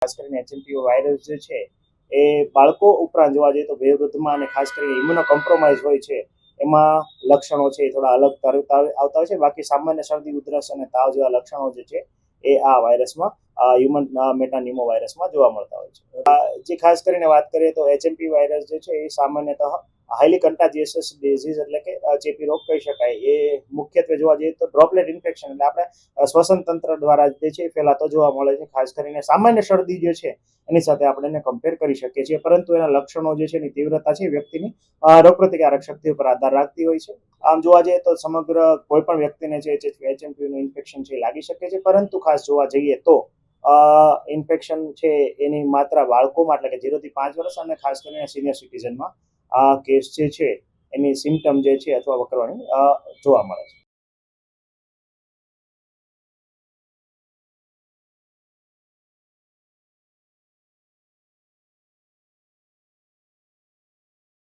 ખાસ કરીને એચએમપીઓ વાયરસ જે છે, એ બાળકો ઉપરાંત જોવા જઈએ તો વયોવૃદ્ધમાં અને ખાસ કરીને ઇમ્યુનો કોમ્પ્રોમાઇઝ હોય છે, એમાં લક્ષણો છે થોડા અલગ તરત આવતા હોય છે. બાકી સામાન્ય શરદી, ઉધરસ અને તાવ જેવા લક્ષણો જે છે, એ આ વાયરસમાં હ્યુમન મેટાનિમો વાયરસમાં જોવા મળતા હોય છે. જે ખાસ કરીને વાત કરીએ તો એચએમપી વાયરસ જે છે એ સામાન્યતઃ હાઈલી કન્ટાજિયસ ડિઝીઝ એટલે કે ચેપી રોગ કહી શકાય, એ મુખ્યત્વે જોવા જઈએ તો ડ્રોપલેટ ઇન્ફેક્શન એટલે આપણે શ્વસન તંત્ર દ્વારા જે છે એ ફેલાતો જોવા મળે છે, ખાસ કરીને સામાન્ય શરદી જે છે એની સાથે આપણે એને કમ્પેર કરી શકીએ છીએ. પરંતુ એના લક્ષણો જે છે એની તીવ્રતા છે વ્યક્તિની રોગપ્રતિકારક શક્તિ ઉપર આધાર રાખતી હોય છે. આમ જોવા જઈએ તો સમગ્ર કોઈ પણ વ્યક્તિને છે એચએમપીનું ઇન્ફેક્શન છે લાગી શકે છે. પરંતુ ખાસ જોવા જઈએ તો ઇન્ફેક્શન છે એની માત્રા બાળકોમાં, એટલે કે ઝીરોથી પાંચ વર્ષ, અને ખાસ કરીને સિનિયર સિટીઝનમાં આ કેસ જે છે, એની સિમ્ટમ જે છે અથવા વકરવાની જોવા મળે છે.